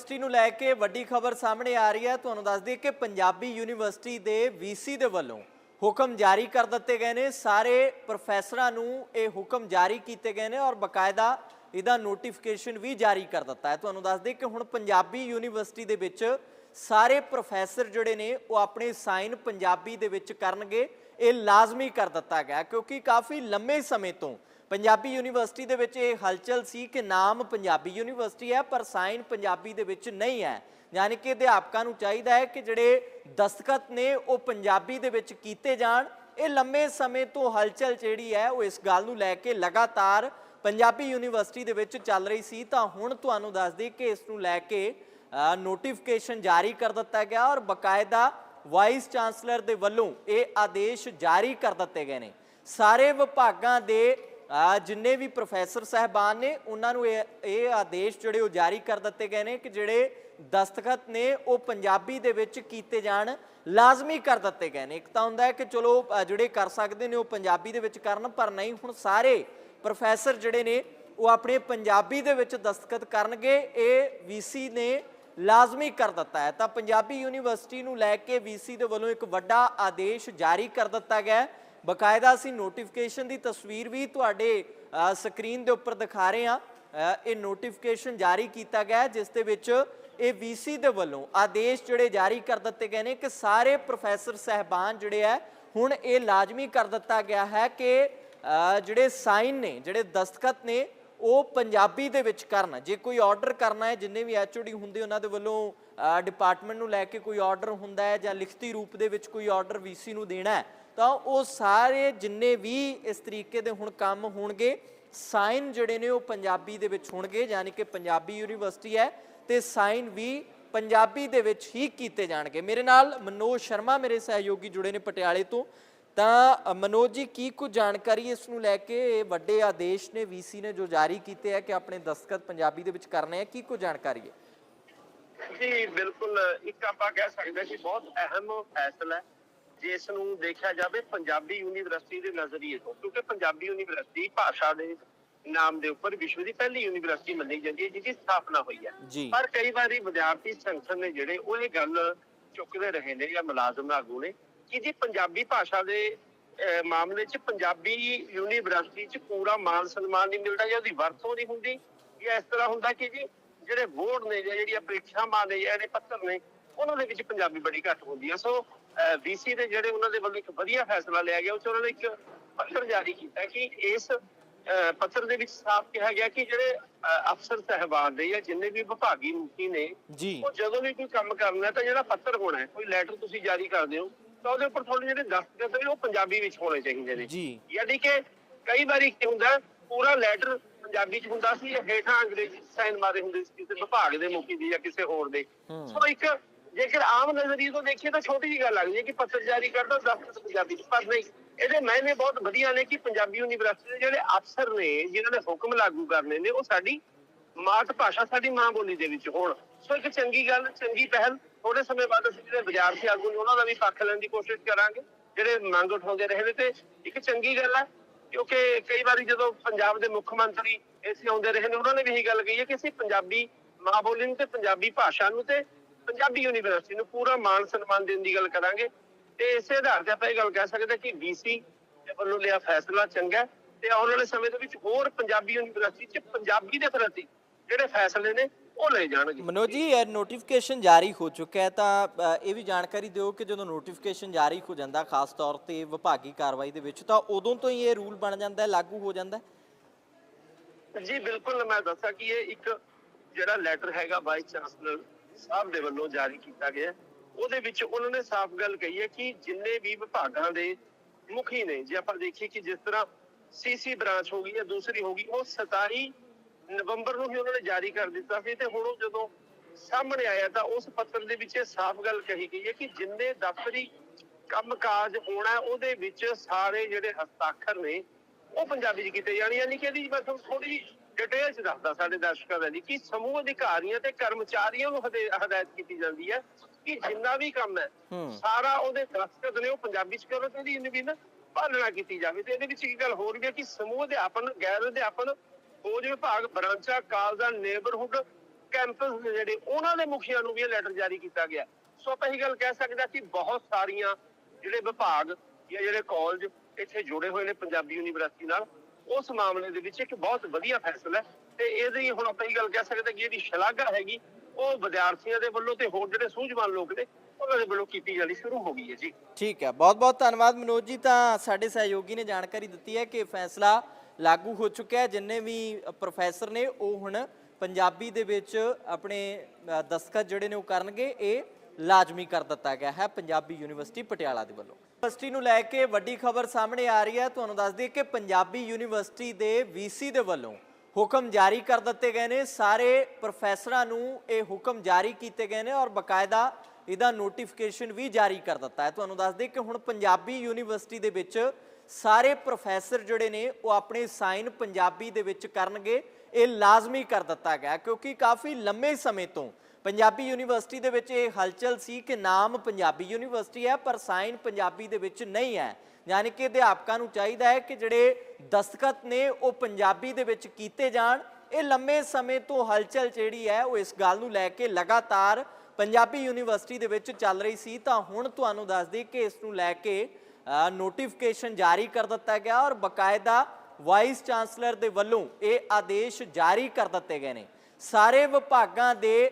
University ਨੂੰ ਲੈ ਕੇ ਵੱਡੀ ਖਬਰ ਸਾਹਮਣੇ ਆ ਰਹੀ ਹੈ। ਤੁਹਾਨੂੰ ਦੱਸ ਦਈਏ ਕਿ ਪੰਜਾਬੀ ਯੂਨੀਵਰਸਿਟੀ ਦੇ ਵੀਸੀ ਦੇ ਵੱਲੋਂ ਹੁਕਮ ਜਾਰੀ ਕਰ ਦਿੱਤੇ ਗਏ ਨੇ। ਸਾਰੇ ਪ੍ਰੋਫੈਸਰਾਂ ਨੂੰ ਇਹ ਹੁਕਮ ਜਾਰੀ ਕੀਤੇ ਗਏ ਨੇ ਔਰ ਬਕਾਇਦਾ ਇਹਦਾ ਨੋਟੀਫਿਕੇਸ਼ਨ ਵੀ ਜਾਰੀ ਕਰ ਦਿੱਤਾ ਹੈ। ਤੁਹਾਨੂੰ ਦੱਸ ਦਈਏ ਕਿ ਹੁਣ ਪੰਜਾਬੀ ਯੂਨੀਵਰਸਿਟੀ ਦੇ ਵਿੱਚ ਸਾਰੇ ਪ੍ਰੋਫੈਸਰ ਜਿਹੜੇ ਨੇ ਉਹ ਆਪਣੇ ਸਾਈਨ ਪੰਜਾਬੀ ਦੇ ਵਿੱਚ ਕਰਨਗੇ। ਇਹ ਲਾਜ਼ਮੀ ਕਰ ਦਿੱਤਾ ਗਿਆ ਕਿਉਂਕਿ ਕਾਫੀ ਲੰਮੇ ਸਮੇਂ ਤੋਂ ਪੰਜਾਬੀ ਯੂਨੀਵਰਸਿਟੀ ਦੇ ਵਿੱਚ ਇਹ ਹਲਚਲ ਸੀ ਕਿ ਨਾਮ ਪੰਜਾਬੀ ਯੂਨੀਵਰਸਿਟੀ ਹੈ, ਪਰ ਸਾਈਨ ਪੰਜਾਬੀ ਦੇ ਵਿੱਚ ਨਹੀਂ ਹੈ। ਯਾਨੀ ਕਿ ਅਧਿਆਪਕਾਂ ਨੂੰ ਚਾਹੀਦਾ ਹੈ ਕਿ ਜਿਹੜੇ ਦਸਤਖਤ ਨੇ, ਉਹ ਪੰਜਾਬੀ ਦੇ ਵਿੱਚ ਕੀਤੇ ਜਾਣ। ਇਹ ਲੰਮੇ ਸਮੇਂ ਤੋਂ ਹਲਚਲ ਜਿਹੜੀ ਹੈ, ਉਹ ਇਸ ਗੱਲ ਨੂੰ ਲੈ ਕੇ ਲਗਾਤਾਰ ਪੰਜਾਬੀ ਯੂਨੀਵਰਸਿਟੀ ਦੇ ਵਿੱਚ ਚੱਲ ਰਹੀ ਸੀ। ਤਾਂ ਹੁਣ ਤੁਹਾਨੂੰ ਦੱਸ ਦਈਏ ਕਿ ਇਸ ਨੂੰ ਲੈ ਕੇ ਨੋਟੀਫਿਕੇਸ਼ਨ ਜਾਰੀ ਕਰ ਦਿੱਤਾ ਗਿਆ ਔਰ ਬਕਾਇਦਾ ਵਾਈਸ ਚਾਂਸਲਰ ਦੇ ਵੱਲੋਂ ਇਹ ਆਦੇਸ਼ ਜਾਰੀ ਕਰ ਦਿੱਤੇ ਗਏ ਨੇ। ਸਾਰੇ ਵਿਭਾਗਾਂ ਦੇ ਜਿੰਨੇ ਵੀ ਪ੍ਰੋਫੈਸਰ ਸਹਿਬਾਨ ਨੇ, ਉਹਨਾਂ ਨੂੰ ਇਹ ਇਹ ਆਦੇਸ਼ ਜਿਹੜੇ ਉਹ ਜਾਰੀ ਕਰ ਦਿੱਤੇ ਗਏ ਨੇ ਕਿ ਜਿਹੜੇ ਦਸਤਖਤ ਨੇ, ਉਹ ਪੰਜਾਬੀ ਦੇ ਵਿੱਚ ਕੀਤੇ ਜਾਣ, ਲਾਜ਼ਮੀ ਕਰ ਦਿੱਤੇ ਗਏ ਨੇ। ਇੱਕ ਤਾਂ ਹੁੰਦਾ ਹੈ ਕਿ ਚਲੋ ਜਿਹੜੇ ਕਰ ਸਕਦੇ ਨੇ, ਉਹ ਪੰਜਾਬੀ ਦੇ ਵਿੱਚ ਕਰਨ, ਪਰ ਨਹੀਂ, ਹੁਣ ਸਾਰੇ ਪ੍ਰੋਫੈਸਰ ਜਿਹੜੇ ਨੇ, ਉਹ ਆਪਣੇ ਪੰਜਾਬੀ ਦੇ ਵਿੱਚ ਦਸਤਖਤ ਕਰਨਗੇ। ਇਹ ਵੀਸੀ ਨੇ ਲਾਜ਼ਮੀ ਕਰ ਦਿੱਤਾ ਹੈ। ਤਾਂ ਪੰਜਾਬੀ ਯੂਨੀਵਰਸਿਟੀ ਨੂੰ ਲੈ ਕੇ ਵੀਸੀ ਦੇ ਵੱਲੋਂ ਇੱਕ ਵੱਡਾ ਆਦੇਸ਼ ਜਾਰੀ ਕਰ ਦਿੱਤਾ ਗਿਆ ਹੈ। ਬਕਾਇਦਾ ਅਸੀਂ ਨੋਟੀਫਿਕੇਸ਼ਨ ਦੀ ਤਸਵੀਰ ਵੀ ਤੁਹਾਡੇ ਸਕਰੀਨ ਦੇ ਉੱਪਰ ਦਿਖਾ ਰਹੇ ਹਾਂ। ਇਹ ਨੋਟੀਫਿਕੇਸ਼ਨ ਜਾਰੀ ਕੀਤਾ ਗਿਆ ਜਿਸ ਦੇ ਵਿੱਚ ਇਹ ਵੀਸੀ ਦੇ ਵੱਲੋਂ ਆਦੇਸ਼ ਜਿਹੜੇ ਜਾਰੀ ਕਰ ਦਿੱਤੇ ਗਏ ਨੇ ਕਿ ਸਾਰੇ ਪ੍ਰੋਫੈਸਰ ਸਹਿਬਾਨ ਜਿਹੜੇ ਹੈ, ਹੁਣ ਇਹ ਲਾਜ਼ਮੀ ਕਰ ਦਿੱਤਾ ਗਿਆ ਹੈ ਕਿ ਜਿਹੜੇ ਸਾਈਨ ਨੇ, ਜਿਹੜੇ ਦਸਤਖਤ ਨੇ, ਉਹ ਪੰਜਾਬੀ ਦੇ ਵਿੱਚ ਕਰਨ। ਜੇ ਕੋਈ ਆਰਡਰ ਕਰਨਾ ਹੈ, ਜਿੰਨੇ ਵੀ ਐਚਓਡੀ ਹੁੰਦੇ, ਉਹਨਾਂ ਦੇ ਵੱਲੋਂ ਡਿਪਾਰਟਮੈਂਟ ਨੂੰ ਲੈ ਕੇ ਕੋਈ ਆਰਡਰ ਹੁੰਦਾ ਹੈ ਜਾਂ ਲਿਖਤੀ ਰੂਪ ਦੇ ਵਿੱਚ ਕੋਈ ਆਰਡਰ ਵੀਸੀ ਨੂੰ ਦੇਣਾ ਹੈ ਤਾਂ ਉਹ ਸਾਰੇ ਜਿੰਨੇ ਵੀ ਇਸ ਤਰੀਕੇ ਦੇ ਹੁਣ ਕੰਮ ਹੋਣਗੇ ਸਾਈਨ ਜਿਹੜੇ ਨੇ ਉਹ ਪੰਜਾਬੀ ਦੇ ਵਿੱਚ ਹੋਣਗੇ, ਯਾਨੀ ਕਿ ਪੰਜਾਬੀ ਯੂਨੀਵਰਸਿਟੀ ਹੈ ਤੇ ਸਾਈਨ ਵੀ ਪੰਜਾਬੀ ਦੇ ਵਿੱਚ ਹੀ ਕੀਤੇ ਜਾਣਗੇ। ਮੇਰੇ ਨਾਲ ਮਨੋਜ ਸ਼ਰਮਾ ਮੇਰੇ ਸਹਿਯੋਗੀ ਜੁੜੇ ਨੇ ਪਟਿਆਲੇ ਤੋਂ। ਤਾਂ ਮਨੋਜ ਜੀ, ਕੀ ਕੁਝ ਜਾਣਕਾਰੀ ਇਸ ਨੂੰ ਲੈ ਕੇ ਵੱਡੇ ਆਦੇਸ਼ ਨੇ ਵੀਸੀ ਨੇ ਜੋ ਜਾਰੀ ਕੀਤੇ ਹੈ ਕਿ ਆਪਣੇ ਦਸਤਖਤ ਪੰਜਾਬੀ ਦੇ ਵਿੱਚ ਕਰਨੇ ਆ, ਕੀ ਕੁਝ ਜਾਣਕਾਰੀ ਹੈ? ਜੀ, ਬਿਲਕੁਲ, ਇੱਕ ਆਪਾਂ ਕਹਿ ਸਕਦੇ ਕਿ ਬਹੁਤ ਅਹਿਮ ਫੈਸਲਾ ਹੈ। ਜਿਸ ਨੂੰ ਦੇਖਿਆ ਜਾਵੇ ਪੰਜਾਬੀ ਯੂਨੀਵਰਸਿਟੀ ਦੇ ਨਜ਼ਰੀਏ ਤੋਂ ਕਿਉਂਕਿ ਪੰਜਾਬੀ ਯੂਨੀਵਰਸਿਟੀ ਭਾਸ਼ਾ ਦੇ ਨਾਮ ਦੇ ਉੱਪਰ ਵਿਸ਼ਵ ਦੀ ਪਹਿਲੀ ਯੂਨੀਵਰਸਿਟੀ ਮੰਨੀ ਜਾਂਦੀ ਹੈ ਜਿਹਦੀ ਸਥਾਪਨਾ ਹੋਈ ਹੈ। ਪਰ ਕਈ ਵਾਰੀ ਵਿਦਿਆਰਥੀ ਸੰਗਠਨ ਨੇ ਜਿਹੜੇ ਉਹ ਇਹ ਗੱਲ ਚੁੱਕਦੇ ਰਹੇ ਨੇ ਜਾਂ ਮੁਲਾਜ਼ਮ ਆਗੂ ਨੇ ਕਿ ਜੀ ਪੰਜਾਬੀ ਭਾਸ਼ਾ ਦੇ ਮਾਮਲੇ 'ਚ ਪੰਜਾਬੀ ਯੂਨੀਵਰਸਿਟੀ 'ਚ ਪੂਰਾ ਮਾਨ ਸਨਮਾਨ ਨਹੀਂ ਮਿਲਦਾ ਜਾਂ ਉਹਦੀ ਵਰਤੋਂ ਨਹੀਂ ਹੁੰਦੀ ਜਾਂ ਇਸ ਤਰ੍ਹਾਂ ਹੁੰਦਾ ਕਿ ਜੀ ਜਿਹੜੇ ਬੋਰਡ ਨੇ ਜਾਂ ਜਿਹੜੀਆਂ ਪ੍ਰੀਖਿਆਵਾਂ ਨੇ ਜਾਂ ਜਿਹੜੇ ਪੱਤਰ ਨੇ ਉਹਨਾਂ ਦੇ ਵਿੱਚ ਪੰਜਾਬੀ ਬੜੀ ਘੱਟ ਹੁੰਦੀ ਹੈ। ਸੋ ਵੀਸੀ ਦੇ ਜਿਹੜੇ ਉਹਨਾਂ ਦੇ ਵੱਲੋਂ ਇੱਕ ਵਧੀਆ ਫੈਸਲਾ ਲਿਆ ਗਿਆ ਉਹ 'ਚ ਉਹਨਾਂ ਨੇ ਇੱਕ ਪੱਤਰ ਜਾਰੀ ਕੀਤਾ ਕਿ ਇਸ ਪੱਤਰ ਦੇ ਵਿੱਚ ਸਾਫ਼ ਕਿਹਾ ਗਿਆ ਕਿ ਜਿਹੜੇ ਅਫਸਰ ਸਹਿਬਾਨ ਨੇ ਜਾਂ ਜਿੰਨੇ ਵੀ ਵਿਭਾਗੀ ਮੁਖੀ ਨੇ ਉਹ ਜਦੋਂ ਵੀ ਕੋਈ ਕੰਮ ਕਰਨਾ ਹੈ ਤਾਂ ਜਿਹੜਾ ਪੱਤਰ ਹੋਣਾ ਹੈ ਕੋਈ ਲੈਟਰ ਤੁਸੀਂ ਜਾਰੀ ਕਰਦੇ ਹੋ ਤਾਂ ਉਹਦੇ ਉੱਪਰ ਤੁਹਾਡੇ ਜਿਹੜੇ ਦਸਤਖਤ ਨੇ ਉਹ ਪੰਜਾਬੀ ਵਿੱਚ ਹੋਣੇ ਚਾਹੀਦੇ ਨੇ। ਜੀ। ਯਾਨੀ ਕਿ ਕਈ ਵਾਰੀ ਕੀ ਹੁੰਦਾ ਪੂਰਾ ਲੈਟਰ ਪੰਜਾਬੀ ਚ ਹੁੰਦਾ ਸੀ ਹੇਠਾਂ ਅੰਗਰੇਜ਼ੀ ਸਾਈਨ ਮਾਰੇ ਹੁੰਦੇ ਸੀ ਕਿਸੇ ਵਿਭਾਗ ਦੇ ਮੁਖੀ ਦੀ ਜਾਂ ਕਿਸੇ ਹੋਰ ਦੇ। ਸੋ ਇੱਕ ਜੇਕਰ ਆਮ ਨਜ਼ਰੀਏ ਤੋਂ ਦੇਖੀਏ ਤਾਂ ਛੋਟੀ ਜਿਹੀ ਗੱਲ ਲੱਗਦੀ ਹੈ ਕਿ ਪੱਤਰ ਜਾਰੀ ਕਰਦਾ ਦਸਤਖਤ ਪੰਜਾਬੀ ਪਰ ਨਹੀਂ। ਇਹਦੇ ਮਾਇਨੇ ਬਹੁਤ ਵਧੀਆ ਨੇ ਕਿ ਪੰਜਾਬੀ ਯੂਨੀਵਰਸਿਟੀ ਦੇ ਜਿਹੜੇ ਅਫਸਰ ਨੇ, ਜਿਨ੍ਹਾਂ ਨੇ ਹੁਕਮ ਲਾਗੂ ਕਰਨੇ ਨੇ, ਉਹ ਸਾਡੀ ਮਾਤ ਭਾਸ਼ਾ, ਸਾਡੀ ਮਾਂ ਬੋਲੀ ਦੇ ਵਿੱਚ ਹੋਣ। ਸੋ ਇੱਕ ਚੰਗੀ ਗੱਲ, ਚੰਗੀ ਪਹਿਲ ਥੋੜੇ ਸਮੇਂ ਬਾਅਦ ਅਸੀਂ ਜਿਹੜੇ ਵਿਦਿਆਰਥੀ ਆਗੂ ਨੇ, ਉਹਨਾਂ ਦਾ ਵੀ ਪੱਖ ਲੈਣ ਦੀ ਕੋਸ਼ਿਸ਼ ਕਰਾਂਗੇ, ਜਿਹੜੇ ਮੰਗ ਉਠਾਉਂਦੇ ਰਹੇ ਨੇ। ਤੇ ਇੱਕ ਚੰਗੀ ਗੱਲ ਹੈ ਕਿਉਂਕਿ ਕਈ ਵਾਰੀ ਜਦੋਂ ਪੰਜਾਬ ਦੇ ਮੁੱਖ ਮੰਤਰੀ ਇਸੇ ਆਉਂਦੇ ਰਹੇ ਨੇ, ਉਹਨਾਂ ਨੇ ਵੀ ਇਹੀ ਗੱਲ ਕਹੀ ਹੈ ਕਿ ਅਸੀਂ ਪੰਜਾਬੀ ਮਾਂ ਬੋਲੀ ਨੂੰ ਤੇ ਪੰਜਾਬੀ ਭਾਸ਼ਾ ਨੂੰ ਤੇ ਪੰਜਾਬੀ ਯੂਨੀਵਰਸਿਟੀ ਨੂੰ ਪੂਰਾ ਮਾਣ ਸਨਮਾਨ ਦੇਣ ਦੀ ਗੱਲ ਕਰਾਂਗੇ ਤੇ ਇਸੇ ਆਧਾਰ ਤੇ ਆਪਾਂ ਇਹ ਗੱਲ ਕਹਿ ਸਕਦੇ ਕਿ ਦੇ ਵੱਲੋਂ ਲਿਆ ਫੈਸਲਾ ਚੰਗਾ ਤੇ ਆਉਣ ਵਾਲੇ ਸਮੇਂ ਦੇ ਵਿੱਚ ਹੋਰ ਪੰਜਾਬੀ ਯੂਨੀਵਰਸਿਟੀ 'ਚ ਪੰਜਾਬੀ ਦੇ ਪ੍ਰਤੀ ਜਿਹੜੇ ਫੈਸਲੇ ਨੇ ਉਹ ਲਏ ਜਾਣਗੇ। ਮਨੋਜ ਜੀ ਇਹ ਨੋਟੀਫਿਕੇਸ਼ਨ ਜਾਰੀ ਹੋ ਚੁੱਕਾ ਹੈ ਤਾਂ ਇਹ ਵੀ ਜਾਣਕਾਰੀ ਦਿਓ ਕਿ ਜਦੋਂ ਨੋਟੀਫਿਕੇਸ਼ਨ ਜਾਰੀ ਹੋ ਜਾਂਦਾ ਖਾਸ ਤੌਰ ਤੇ ਵਿਭਾਗੀ ਕਾਰਵਾਈ ਦੇ ਵਿੱਚ ਤਾਂ ਉਦੋਂ ਤੋਂ ਹੀ ਇਹ ਰੂਲ ਬਣ ਜਾਂਦਾ ਹੈ ਲਾਗੂ ਹੋ ਜਾਂਦਾ ਹੈ? ਜੀ ਬਿਲਕੁਲ ਮੈਂ ਦੱਸਾਂ ਕਿ ਇਹ ਇੱਕ ਜਿਹੜਾ ਲੈਟਰ ਹੈਗਾ ਵਾਈਸ ਚਾਂਸਲਰ ਸਾਹਿਬ ਦੇ ਵੱਲੋਂ ਜਾਰੀ ਕੀਤਾ ਗਿਆ ਉਹਦੇ ਵਿੱਚ ਉਹਨਾਂ ਨੇ ਸਾਫ਼ ਗੱਲ ਕਹੀ ਹੈ ਕਿ ਜਿੰਨੇ ਵੀ ਵਿਭਾਗਾਂ ਦੇ ਮੁਖੀ ਨੇ ਜੇ ਆਪਾਂ ਦੇਖੀਏ ਕਿ ਜਿਸ ਤਰ੍ਹਾਂ ਸੀਸੀ ਬ੍ਰਾਂਚ ਹੋ ਗਈ ਜਾਂ ਦੂਸਰੀ ਹੋ ਗਈ ਉਹ 27 ਨਵੰਬਰ ਨੂੰ ਹੀ ਉਹਨਾਂ ਨੇ ਜਾਰੀ ਕਰ ਦਿੱਤਾ ਸੀ ਤੇ ਹੁਣ ਉਹ ਜਦੋਂ ਸਾਹਮਣੇ ਆਇਆ ਤਾਂ ਉਸ ਪੱਤਰ ਦੇ ਵਿੱਚ ਇਹ ਸਾਫ਼ ਗੱਲ ਕਹੀ ਗਈ ਹੈ ਕਿ ਜਿੰਨੇ ਦਫ਼ਤਰੀ ਕੰਮਕਾਜ ਹੋਣਾ ਹੈ, ਉਹਦੇ ਵਿੱਚ ਸਾਰੇ ਜਿਹੜੇ ਹਸਤਾਖਰ ਨੇ ਉਹ ਪੰਜਾਬੀ ਚ ਕੀਤੇ ਜਾਣ ਯਾਨੀ ਕਿ ਇਹਦੀ ਮੈਂ ਥੋੜੀ ਡਿਟੇਲ ਚ ਦੱਸਦਾ ਸਾਡੇ ਦਰਸ਼ਕਾਂ ਦੇ ਲਈ ਕਿ ਸਮੂਹ ਅਧਿਕਾਰੀਆਂ ਤੇ ਕਰਮਚਾਰੀਆਂ ਨੂੰ ਹਦੇ- ਹਦਾਇਤ ਕੀਤੀ ਜਾਂਦੀ ਹੈ ਕਿ ਜਿੰਨਾ ਵੀ ਕੰਮ ਹੈ। ਸਾਰਾ ਉਹਦੇ ਦਸਤਖਤ ਨੇ ਉਹ ਪੰਜਾਬੀ ਚ ਕਰੋ ਤੇ ਇਹਦੀ ਇਹਨੂੰ ਨਾ ਪਾਲਣਾ ਕੀਤੀ ਜਾਵੇ ਤੇ ਇਹਦੇ ਵਿੱਚ ਇੱਕ ਗੱਲ ਹੋਰ ਵੀ ਹੈ ਕਿ ਸਮੂਹ ਅਧਿਆਪਨ ਗੈਰ ਅਧਿਆਪਨ ਫੌਜ ਵਿਭਾਗ ਬ੍ਰਾਂਚਾਂ ਕਾਲਜਾਂ ਨੇਬਰਹੁੱਡ ਕੈਂਪਸ ਜਿਹੜੇ ਉਹਨਾਂ ਦੇ ਮੁਖੀਆਂ ਨੂੰ ਵੀ ਇਹ ਲੈਟਰ ਜਾਰੀ ਕੀਤਾ ਗਿਆ ਸੋ ਆਪਾਂ ਇਹ ਗੱਲ ਕਹਿ ਸਕਦੇ ਹਾਂ ਕਿ ਬਹੁਤ ਸਾਰੀਆਂ ਜਿਹੜੇ ਵਿਭਾਗ ਜਾਂ ਜਿਹੜੇ ਕਾਲਜ ਇੱਥੇ ਜੁੜੇ ਹੋਏ ਨੇ ਪੰਜਾਬੀ ਯੂਨੀਵਰਸਿਟੀ ਨਾਲ ਉਸ ਮਾਮਲੇ ਦੇ ਵਿੱਚ ਇੱਕ ਬਹੁਤ ਵਧੀਆ ਫੈਸਲਾ ਤੇ ਇਹਦੀ ਹੁਣ ਆਪਾਂ ਇਹ ਗੱਲ ਕਹਿ ਸਕਦੇ ਕਿ ਇਹਦੀ ਸ਼ਲਾਘਾ ਹੈਗੀ, ਉਹ ਵਿਦਿਆਰਥੀਆਂ ਦੇ ਵੱਲੋਂ ਤੇ ਹੋਰ ਜਿਹੜੇ ਸੂਝਵਾਨ ਲੋਕ ਨੇ, ਉਹਨਾਂ ਦੇ ਵੱਲੋਂ ਕੀਤੀ ਜਾਣੀ ਸ਼ੁਰੂ ਹੋ ਗਈ ਹੈ ਜੀ। ਠੀਕ ਹੈ ਬਹੁਤ ਬਹੁਤ ਧੰਨਵਾਦ ਮਨੋਜ ਜੀ, ਤਾਂ ਸਾਡੇ ਸਹਿਯੋਗੀ ਨੇ ਜਾਣਕਾਰੀ ਦਿੱਤੀ ਹੈ ਕਿ ਫੈਸਲਾ ਲਾਗੂ ਹੋ ਚੁੱਕਿਆ ਹੈ। ਜਿੰਨੇ ਵੀ ਪ੍ਰੋਫੈਸਰ ਨੇ, ਉਹ ਹੁਣ ਪੰਜਾਬੀ ਦੇ ਵਿੱਚ ਆਪਣੇ ਦਸਤਖਤ ਜਿਹੜੇ ਨੇ ਉਹ ਕਰਨਗੇ, ਇਹ ਲਾਜ਼ਮੀ ਕਰ ਦਿੱਤਾ ਗਿਆ ਹੈ। ਪੰਜਾਬੀ ਯੂਨੀਵਰਸਿਟੀ ਪਟਿਆਲਾ ਦੇ ਵੱਲੋਂ। ਯੂਨੀਵਰਸਿਟੀ ਨੂੰ ਲੈ ਕੇ ਵੱਡੀ ਖਬਰ ਸਾਹਮਣੇ ਆ ਰਹੀ ਹੈ। ਤੁਹਾਨੂੰ ਦੱਸ ਦਈਏ ਕਿ ਪੰਜਾਬੀ ਯੂਨੀਵਰਸਿਟੀ ਦੇ ਵੀਸੀ ਦੇ ਵੱਲੋਂ ਹੁਕਮ ਜਾਰੀ ਕਰ ਦਿੱਤੇ ਗਏ ਨੇ। ਸਾਰੇ ਪ੍ਰੋਫੈਸਰਾਂ ਨੂੰ ਇਹ ਹੁਕਮ ਜਾਰੀ ਕੀਤੇ ਗਏ ਨੇ ਔਰ ਬਕਾਇਦਾ ਇਹਦਾ ਨੋਟੀਫਿਕੇਸ਼ਨ ਵੀ ਜਾਰੀ ਕਰ ਦਿੱਤਾ ਹੈ। ਤੁਹਾਨੂੰ ਦੱਸ ਦਈਏ ਕਿ ਹੁਣ ਪੰਜਾਬੀ ਯੂਨੀਵਰਸਿਟੀ ਦੇ ਵਿੱਚ ਸਾਰੇ ਪ੍ਰੋਫੈਸਰ ਜਿਹੜੇ ਨੇ ਉਹ ਆਪਣੇ ਸਾਈਨ ਪੰਜਾਬੀ ਦੇ ਵਿੱਚ ਕਰਨਗੇ। ਇਹ ਲਾਜ਼ਮੀ ਕਰ ਦਿੱਤਾ ਗਿਆ ਕਿਉਂਕਿ ਕਾਫੀ ਲੰਮੇ ਸਮੇਂ ਤੋਂ ਪੰਜਾਬੀ ਯੂਨੀਵਰਸਿਟੀ ਦੇ ਵਿੱਚ ਇਹ ਹਲਚਲ ਸੀ ਕਿ ਨਾਮ ਪੰਜਾਬੀ ਯੂਨੀਵਰਸਿਟੀ ਹੈ, ਪਰ ਸਾਈਨ ਪੰਜਾਬੀ ਦੇ ਵਿੱਚ ਨਹੀਂ ਹੈ। ਯਾਨੀ ਕਿ ਅਧਿਆਪਕਾਂ ਨੂੰ ਚਾਹੀਦਾ ਹੈ ਕਿ ਜਿਹੜੇ ਦਸਤਖਤ ਨੇ, ਉਹ ਪੰਜਾਬੀ ਦੇ ਵਿੱਚ ਕੀਤੇ ਜਾਣ। ਇਹ ਲੰਮੇ ਸਮੇਂ ਤੋਂ ਹਲਚਲ ਜਿਹੜੀ ਹੈ, ਉਹ ਇਸ ਗੱਲ ਨੂੰ ਲੈ ਕੇ ਲਗਾਤਾਰ ਪੰਜਾਬੀ ਯੂਨੀਵਰਸਿਟੀ ਦੇ ਵਿੱਚ ਚੱਲ ਰਹੀ ਸੀ। ਤਾਂ ਹੁਣ ਤੁਹਾਨੂੰ ਦੱਸ ਦਈਏ ਕਿ ਇਸ ਨੂੰ ਲੈ ਕੇ ਨੋਟੀਫਿਕੇਸ਼ਨ ਜਾਰੀ ਕਰ ਦਿੱਤਾ ਗਿਆ ਔਰ ਬਕਾਇਦਾ ਵਾਈਸ ਚਾਂਸਲਰ ਦੇ ਵੱਲੋਂ ਇਹ ਆਦੇਸ਼ ਜਾਰੀ ਕਰ ਦਿੱਤੇ ਗਏ ਨੇ। ਸਾਰੇ ਵਿਭਾਗਾਂ ਦੇ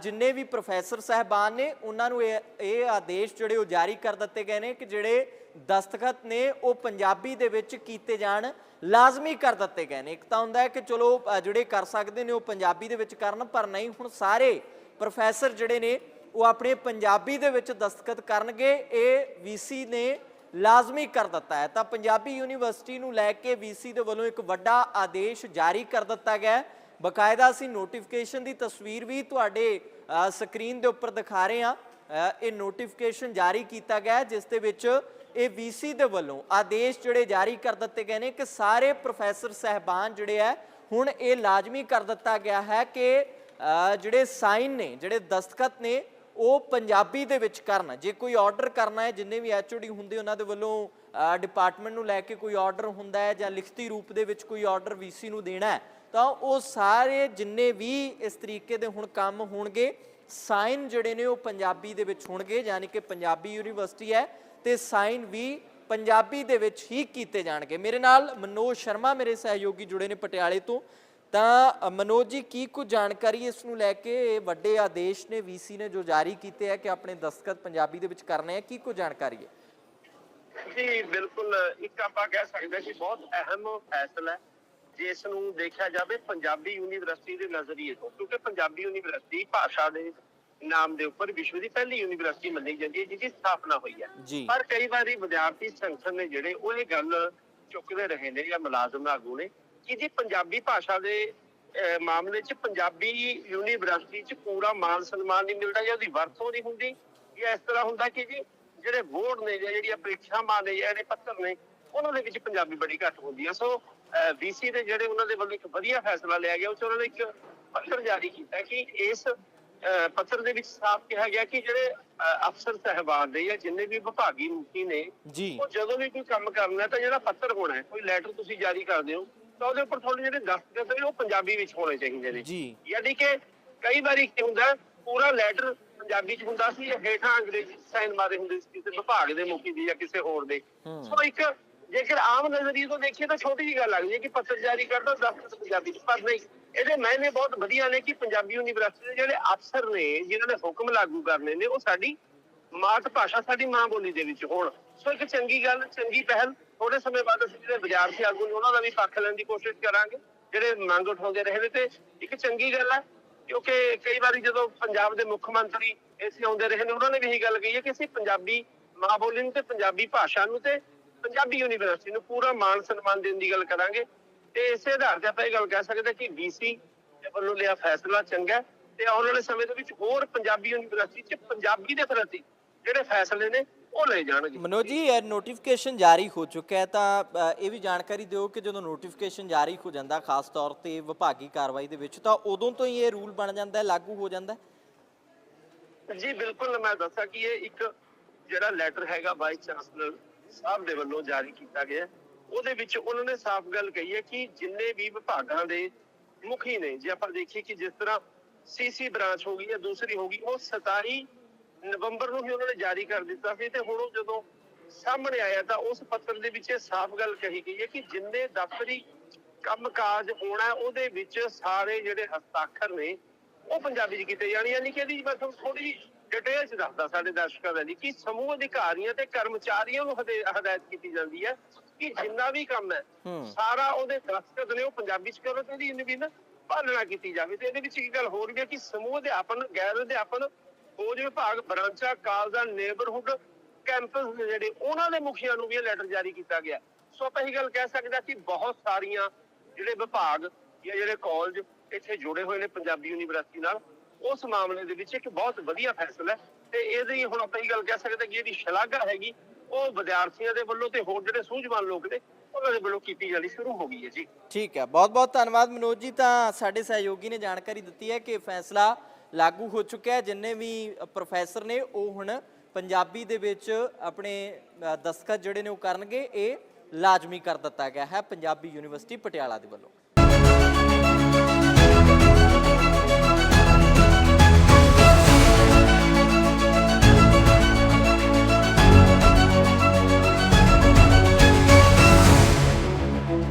ਜਿੰਨੇ ਵੀ ਪ੍ਰੋਫੈਸਰ ਸਹਿਬਾਨ ਨੇ, ਉਹਨਾਂ ਨੂੰ ਇਹ ਇਹ ਆਦੇਸ਼ ਜਿਹੜੇ ਉਹ ਜਾਰੀ ਕਰ ਦਿੱਤੇ ਗਏ ਨੇ ਕਿ ਜਿਹੜੇ ਦਸਤਖਤ ਨੇ, ਉਹ ਪੰਜਾਬੀ ਦੇ ਵਿੱਚ ਕੀਤੇ ਜਾਣ, ਲਾਜ਼ਮੀ ਕਰ ਦਿੱਤੇ ਗਏ ਨੇ। ਇੱਕ ਤਾਂ ਹੁੰਦਾ ਹੈ ਕਿ ਚਲੋ ਜਿਹੜੇ ਕਰ ਸਕਦੇ ਨੇ, ਉਹ ਪੰਜਾਬੀ ਦੇ ਵਿੱਚ ਕਰਨ, ਪਰ ਨਹੀਂ, ਹੁਣ ਸਾਰੇ ਪ੍ਰੋਫੈਸਰ ਜਿਹੜੇ ਨੇ, ਉਹ ਆਪਣੇ ਪੰਜਾਬੀ ਦੇ ਵਿੱਚ ਦਸਤਖਤ ਕਰਨਗੇ। ਇਹ ਵੀਸੀ ਨੇ ਲਾਜ਼ਮੀ ਕਰ ਦਿੱਤਾ ਹੈ। ਤਾਂ ਪੰਜਾਬੀ ਯੂਨੀਵਰਸਿਟੀ ਨੂੰ ਲੈ ਕੇ ਵੀਸੀ ਦੇ ਵੱਲੋਂ ਇੱਕ ਵੱਡਾ ਆਦੇਸ਼ ਜਾਰੀ ਕਰ ਦਿੱਤਾ ਗਿਆ ਹੈ। ਬਕਾਇਦਾ ਅਸੀਂ ਨੋਟੀਫਿਕੇਸ਼ਨ ਦੀ ਤਸਵੀਰ ਵੀ ਤੁਹਾਡੇ ਸਕਰੀਨ ਦੇ ਉੱਪਰ ਦਿਖਾ ਰਹੇ ਹਾਂ। ਇਹ ਨੋਟੀਫਿਕੇਸ਼ਨ ਜਾਰੀ ਕੀਤਾ ਗਿਆ ਜਿਸ ਦੇ ਵਿੱਚ ਇਹ ਵੀਸੀ ਦੇ ਵੱਲੋਂ ਆਦੇਸ਼ ਜਿਹੜੇ ਜਾਰੀ ਕਰ ਦਿੱਤੇ ਗਏ ਨੇ ਕਿ ਸਾਰੇ ਪ੍ਰੋਫੈਸਰ ਸਹਿਬਾਨ ਜਿਹੜੇ ਹੈ, ਹੁਣ ਇਹ ਲਾਜ਼ਮੀ ਕਰ ਦਿੱਤਾ ਗਿਆ ਹੈ ਕਿ ਜਿਹੜੇ ਸਾਈਨ ਨੇ, ਜਿਹੜੇ ਦਸਤਖਤ ਨੇ, ਉਹ ਪੰਜਾਬੀ ਦੇ ਵਿੱਚ ਕਰਨ। ਜੇ ਕੋਈ ਆਰਡਰ ਕਰਨਾ ਹੈ, ਜਿੰਨੇ ਵੀ ਐਚਓਡੀ ਹੁੰਦੇ ਉਹਨਾਂ ਦੇ ਵੱਲੋਂ ਡਿਪਾਰਟਮੈਂਟ ਨੂੰ ਲੈ ਕੇ ਕੋਈ ਆਰਡਰ ਹੁੰਦਾ ਹੈ ਜਾਂ ਲਿਖਤੀ ਰੂਪ ਦੇ ਵਿੱਚ ਕੋਈ ਆਰਡਰ ਵੀਸੀ ਨੂੰ ਦੇਣਾ ਹੈ ਤਾਂ ਉਹ ਸਾਰੇ ਜਿੰਨੇ ਵੀ ਇਸ ਤਰੀਕੇ ਦੇ ਹੁਣ ਕੰਮ ਹੋਣਗੇ, ਸਾਈਨ ਜਿਹੜੇ ਨੇ ਉਹ ਪੰਜਾਬੀ ਦੇ ਵਿੱਚ ਹੋਣਗੇ, ਯਾਨੀ ਕਿ ਪੰਜਾਬੀ ਯੂਨੀਵਰਸਿਟੀ ਹੈ ਤੇ ਸਾਈਨ ਵੀ ਪੰਜਾਬੀ ਦੇ ਵਿੱਚ ਹੀ ਕੀਤੇ ਜਾਣਗੇ। ਮੇਰੇ ਨਾਲ ਮਨੋਜ ਸ਼ਰਮਾ ਮੇਰੇ ਸਹਿਯੋਗੀ ਜੁੜੇ ਨੇ ਪਟਿਆਲੇ ਤੋਂ। ਤਾਂ ਮਨੋਜ ਜੀ, ਕੀ ਕੁਝ ਜਾਣਕਾਰੀ ਇਸ ਨੂੰ ਲੈ ਕੇ ਵੱਡੇ ਆਦੇਸ਼ ਨੇ ਵੀਸੀ ਨੇ ਜੋ ਜਾਰੀ ਕੀਤੇ ਹੈ ਕਿ ਆਪਣੇ ਦਸਤਖਤ ਪੰਜਾਬੀ ਦੇ ਵਿੱਚ ਕਰਨੇ ਆ ਕੀ ਕੁਝ ਜਾਣਕਾਰੀ ਹੈ? ਜੀ, ਬਿਲਕੁਲ, ਇੱਕ ਆਪਾਂ ਕਹਿ ਸਕਦੇ ਹਾਂ ਬਹੁਤ ਅਹਿਮ ਫੈਸਲਾ ਹੈ। ਜਿਸ ਨੂੰ ਦੇਖਿਆ ਜਾਵੇ ਪੰਜਾਬੀ ਯੂਨੀਵਰਸਿਟੀ ਦੇ ਨਜ਼ਰੀਏ ਤੋਂ ਕਿਉਂਕਿ ਪੰਜਾਬੀ ਯੂਨੀਵਰਸਿਟੀ ਭਾਸ਼ਾ ਦੇ ਨਾਮ ਦੇ ਉੱਪਰ ਵਿਸ਼ਵ ਦੀ ਪਹਿਲੀ ਯੂਨੀਵਰਸਿਟੀ ਮੰਨੀ ਜਾਂਦੀ ਹੈ ਜਿਹਦੀ ਸਥਾਪਨਾ ਹੋਈ ਹੈ। ਪਰ ਕਈ ਵਾਰੀ ਵਿਦਿਆਰਥੀ ਸੰਗਠਨ ਨੇ ਜਿਹੜੇ ਉਹ ਇਹ ਗੱਲ ਚੁੱਕਦੇ ਰਹੇ ਨੇ ਜਾਂ ਮੁਲਾਜ਼ਮ ਆਗੂ ਨੇ ਕਿ ਜੀ ਪੰਜਾਬੀ ਭਾਸ਼ਾ ਦੇ ਮਾਮਲੇ 'ਚ ਪੰਜਾਬੀ ਯੂਨੀਵਰਸਿਟੀ 'ਚ ਪੂਰਾ ਮਾਨ ਸਨਮਾਨ ਨਹੀਂ ਮਿਲਦਾ ਜਾਂ ਉਹਦੀ ਵਰਤੋਂ ਨਹੀਂ ਹੁੰਦੀ ਜਾਂ ਇਸ ਤਰ੍ਹਾਂ ਹੁੰਦਾ ਕਿ ਜੀ ਜਿਹੜੇ ਬੋਰਡ ਨੇ ਜਾਂ ਜਿਹੜੀਆਂ ਪ੍ਰੀਖਿਆਵਾਂ ਨੇ ਜਾਂ ਜਿਹੜੇ ਪੱਤਰ ਨੇ ਉਹਨਾਂ ਦੇ ਵਿੱਚ ਪੰਜਾਬੀ ਬੜੀ ਘੱਟ ਹੁੰਦੀ ਹੈ। ਸੋ ਵੀਸੀ ਦੇ ਜਿਹੜੇ ਉਹਨਾਂ ਦੇ ਵੱਲੋਂ ਇੱਕ ਵਧੀਆ ਫੈਸਲਾ ਲਿਆ ਗਿਆ ਉਹ 'ਚ ਉਹਨਾਂ ਨੇ ਇੱਕ ਪੱਤਰ ਜਾਰੀ ਕੀਤਾ ਕਿ ਇਸ ਪੱਤਰ ਦੇ ਵਿੱਚ ਸਾਫ਼ ਕਿਹਾ ਗਿਆ ਕਿ ਜਿਹੜੇ ਅਫਸਰ ਸਹਿਬਾਨ ਨੇ ਜਾਂ ਜਿੰਨੇ ਵੀ ਵਿਭਾਗੀ ਮੁਖੀ ਨੇ ਉਹ ਜਦੋਂ ਵੀ ਕੋਈ ਕੰਮ ਕਰਨਾ ਤਾਂ ਜਿਹੜਾ ਪੱਤਰ ਹੋਣਾ ਹੈ ਕੋਈ ਲੈਟਰ ਤੁਸੀਂ ਜਾਰੀ ਕਰਦੇ ਹੋ ਤਾਂ ਉਹਦੇ ਉੱਪਰ ਤੁਹਾਡੇ ਜਿਹੜੇ ਦਸਤਖਤ ਨੇ ਉਹ ਪੰਜਾਬੀ ਵਿੱਚ ਹੋਣੇ ਚਾਹੀਦੇ ਨੇ। ਜੀ। ਯਾਨੀ ਕਿ ਕਈ ਵਾਰੀ ਕੀ ਹੁੰਦਾ ਪੂਰਾ ਲੈਟਰ ਪੰਜਾਬੀ ਚ ਹੁੰਦਾ ਸੀ ਹੇਠਾਂ ਅੰਗਰੇਜ਼ੀ ਸਾਈਨ ਮਾਰੇ ਹੁੰਦੇ ਸੀ ਕਿਸੇ ਵਿਭਾਗ ਦੇ ਮੁਖੀ ਦੀ ਜਾਂ ਕਿਸੇ ਹੋਰ ਦੇ। ਸੋ ਇੱਕ ਜੇਕਰ ਆਮ ਨਜ਼ਰੀਏ ਤੋਂ ਦੇਖੀਏ ਤਾਂ ਛੋਟੀ ਜਿਹੀ ਗੱਲ ਲੱਗਦੀ ਹੈ ਕਿ ਪੱਤਰ ਜਾਰੀ ਕਰਦਾ ਦਸਤਖਤ ਪੰਜਾਬੀ ਚ, ਪਰ ਨਹੀਂ। ਇਹਦੇ ਮਾਇਨੇ ਬਹੁਤ ਵਧੀਆ ਨੇ ਕਿ ਪੰਜਾਬੀ ਯੂਨੀਵਰਸਿਟੀ ਦੇ ਜਿਹੜੇ ਅਫਸਰ ਨੇ, ਜਿਨ੍ਹਾਂ ਨੇ ਹੁਕਮ ਲਾਗੂ ਕਰਨੇ ਨੇ, ਉਹ ਸਾਡੀ ਮਾਤ ਭਾਸ਼ਾ, ਸਾਡੀ ਮਾਂ ਬੋਲੀ ਦੇ ਵਿੱਚ ਹੋਣ। ਸੋ ਇੱਕ ਚੰਗੀ ਗੱਲ, ਚੰਗੀ ਪਹਿਲ। ਥੋੜੇ ਸਮੇਂ ਬਾਅਦ ਅਸੀਂ ਜਿਹੜੇ ਵਿਦਿਆਰਥੀ ਆਗੂ ਨੇ, ਉਹਨਾਂ ਦਾ ਵੀ ਪੱਖ ਲੈਣ ਦੀ ਕੋਸ਼ਿਸ਼ ਕਰਾਂਗੇ, ਜਿਹੜੇ ਮੰਗ ਉਠਾਉਂਦੇ ਰਹੇ ਨੇ। ਤੇ ਇੱਕ ਚੰਗੀ ਗੱਲ ਹੈ ਕਿਉਂਕਿ ਕਈ ਵਾਰੀ ਜਦੋਂ ਪੰਜਾਬ ਦੇ ਮੁੱਖ ਮੰਤਰੀ ਇੱਥੇ ਆਉਂਦੇ ਰਹੇ ਨੇ, ਉਹਨਾਂ ਨੇ ਵੀ ਇਹੀ ਗੱਲ ਕਹੀ ਹੈ ਕਿ ਅਸੀਂ ਪੰਜਾਬੀ ਮਾਂ ਬੋਲੀ ਨੂੰ ਤੇ ਪੰਜਾਬੀ ਭਾਸ਼ਾ ਨੂੰ ਤੇ ਪੰਜਾਬੀ ਯੂਨੀਵਰਸਿਟੀ ਨੂੰ ਪੂਰਾ ਮਾਣ ਸਨਮਾਨ ਦੇਣ ਦੀ ਗੱਲ ਕਰਾਂਗੇ। ਤੇ ਇਸੇ ਆਧਾਰ ਤੇ ਆਪਾਂ ਇਹ ਗੱਲ ਕਹਿ ਸਕਦੇ ਕਿ ਦੇ ਵੱਲੋਂ ਲਿਆ ਫੈਸਲਾ ਚੰਗਾ ਤੇ ਆਉਣ ਵਾਲੇ ਸਮੇਂ ਦੇ ਵਿੱਚ ਹੋਰ ਪੰਜਾਬੀ ਯੂਨੀਵਰਸਿਟੀ 'ਚ ਪੰਜਾਬੀ ਦੇ ਪ੍ਰਤੀ ਜਿਹੜੇ ਫੈਸਲੇ ਨੇ ਉਹ ਲਏ ਜਾਣਗੇ। ਮਨੋਜ ਜੀ ਇਹ ਨੋਟੀਫਿਕੇਸ਼ਨ ਜਾਰੀ ਹੋ ਚੁੱਕਾ ਹੈ ਤਾਂ ਇਹ ਵੀ ਜਾਣਕਾਰੀ ਦਿਓ ਕਿ ਜਦੋਂ ਨੋਟੀਫਿਕੇਸ਼ਨ ਜਾਰੀ ਹੋ ਜਾਂਦਾ ਖਾਸ ਤੌਰ ਤੇ ਵਿਭਾਗੀ ਕਾਰਵਾਈ ਦੇ ਵਿੱਚ ਤਾਂ ਉਦੋਂ ਤੋਂ ਹੀ ਇਹ ਰੂਲ ਬਣ ਜਾਂਦਾ ਹੈ ਲਾਗੂ ਹੋ ਜਾਂਦਾ ਹੈ? ਜੀ ਬਿਲਕੁਲ ਮੈਂ ਦੱਸਾਂ ਕਿ ਇਹ ਇੱਕ ਜਿਹੜਾ ਲੈਟਰ ਹੈਗਾ ਵਾਈਸ ਚਾਂਸਲਰ ਸਾਹਿਬ ਦੇ ਵੱਲੋਂ ਜਾਰੀ ਕੀਤਾ ਗਿਆ। ਉਹਦੇ ਵਿੱਚ ਉਹਨਾਂ ਨੇ ਸਾਫ਼ ਗੱਲ ਕਹੀ ਹੈ ਕਿ ਜਿੰਨੇ ਵੀ ਵਿਭਾਗਾਂ ਦੇ ਮੁਖੀ ਨੇ ਜੇ ਆਪਾਂ ਦੇਖੀਏ ਕਿ ਜਿਸ ਤਰ੍ਹਾਂ ਸੀਸੀ ਬ੍ਰਾਂਚ ਹੋ ਗਈ ਜਾਂ ਦੂਸਰੀ ਹੋ ਗਈ ਉਹ 27 ਨਵੰਬਰ ਨੂੰ ਹੀ ਉਹਨਾਂ ਨੇ ਜਾਰੀ ਕਰ ਦਿੱਤਾ ਸੀ ਤੇ ਹੁਣ ਉਹ ਜਦੋਂ ਸਾਹਮਣੇ ਆਇਆ ਤਾਂ ਉਸ ਪੱਤਰ ਦੇ ਵਿੱਚ ਇਹ ਸਾਫ਼ ਗੱਲ ਕਹੀ ਗਈ ਹੈ ਕਿ ਜਿੰਨੇ ਦਫ਼ਤਰੀ ਕੰਮਕਾਜ ਹੋਣਾ ਹੈ, ਉਹਦੇ ਵਿੱਚ ਸਾਰੇ ਜਿਹੜੇ ਹਸਤਾਖਰ ਨੇ ਉਹ ਪੰਜਾਬੀ ਚ ਕੀਤੇ ਜਾਣ ਯਾਨੀ ਕਿ ਇਹਦੀ ਮੈਂ ਥੋੜੀ ਡਿਟੇਲ ਚ ਦੱਸਦਾ ਸਾਡੇ ਦਰਸ਼ਕਾਂ ਦੇ ਲਈ ਕਿ ਸਮੂਹ ਅਧਿਕਾਰੀਆਂ ਤੇ ਕਰਮਚਾਰੀਆਂ ਨੂੰ ਹਦੇ- ਹਦਾਇਤ ਕੀਤੀ ਜਾਂਦੀ ਹੈ ਕਿ ਜਿੰਨਾ ਵੀ ਕੰਮ ਹੈ ਸਾਰਾ ਉਹਦੇ ਦਸਤਖਤ ਨੇ ਉਹ ਪੰਜਾਬੀ ਚ ਕਰੋ ਤੇ ਇਹਦੀ ਵੀ ਨਾ ਪਾਲਣਾ ਕੀਤੀ ਜਾਵੇ ਤੇ ਇਹਦੇ ਵਿੱਚ ਇੱਕ ਗੱਲ ਹੋਰ ਵੀ ਹੈ ਕਿ ਸਮੂਹ ਅਧਿਆਪਨ ਗੈਰ ਅਧਿਆਪਨ ਫੌਜ ਵਿਭਾਗ ਬ੍ਰਾਂਚਾਂ ਕਾਲਜਾਂ ਨੇਬਰਹੁੱਡ ਕੈਂਪਸ ਜਿਹੜੇ ਉਹਨਾਂ ਦੇ ਮੁਖੀਆਂ ਨੂੰ ਵੀ ਇਹ ਲੈਟਰ ਜਾਰੀ ਕੀਤਾ ਗਿਆ। ਸੋ ਆਪਾਂ ਇਹ ਗੱਲ ਕਹਿ ਸਕਦੇ ਕਿ ਬਹੁਤ ਸਾਰੀਆਂ ਜਿਹੜੇ ਵਿਭਾਗ ਜਾਂ ਜਿਹੜੇ ਕਾਲਜ ਇੱਥੇ ਜੁੜੇ ਹੋਏ ਨੇ ਪੰਜਾਬੀ ਯੂਨੀਵਰਸਿਟੀ ਨਾਲ ਉਸ ਮਾਮਲੇ ਦੇ ਵਿੱਚ ਇੱਕ ਬਹੁਤ ਵਧੀਆ ਫੈਸਲਾ ਤੇ ਇਹਦੀ ਹੁਣ ਆਪਾਂ ਇਹ ਗੱਲ ਕਹਿ ਸਕਦੇ ਕਿ ਇਹਦੀ ਸ਼ਲਾਘਾ ਹੈਗੀ ਉਹ ਵਿਦਿਆਰਥੀਆਂ ਦੇ ਵੱਲੋਂ ਤੇ ਹੋਰ ਜਿਹੜੇ ਸੂਝਵਾਨ ਲੋਕ ਨੇ ਉਹਨਾਂ ਦੇ ਵੱਲੋਂ ਕੀਤੀ ਜਾਣੀ ਸ਼ੁਰੂ ਹੋ ਗਈ ਹੈ ਜੀ। ਠੀਕ ਹੈ ਬਹੁਤ ਬਹੁਤ ਧੰਨਵਾਦ ਮਨੋਜ ਜੀ ਤਾਂ ਸਾਡੇ ਸਹਿਯੋਗੀ ਨੇ ਜਾਣਕਾਰੀ ਦਿੱਤੀ ਹੈ ਕਿ ਫੈਸਲਾ ਲਾਗੂ ਹੋ ਚੁੱਕਿਆ ਹੈ। ਜਿੰਨੇ ਵੀ ਪ੍ਰੋਫੈਸਰ ਨੇ ਉਹ ਹੁਣ ਪੰਜਾਬੀ ਦੇ ਵਿੱਚ ਆਪਣੇ ਅ, ਦਸਤਖਤ ਜਿਹੜੇ ਨੇ ਉਹ ਕਰਨਗੇ ਇਹ ਲਾਜ਼ਮੀ ਕਰ ਦਿੱਤਾ ਗਿਆ ਹੈ। ਪੰਜਾਬੀ ਯੂਨੀਵਰਸਿਟੀ ਪਟਿਆਲਾ ਦੇ ਵੱਲੋਂ।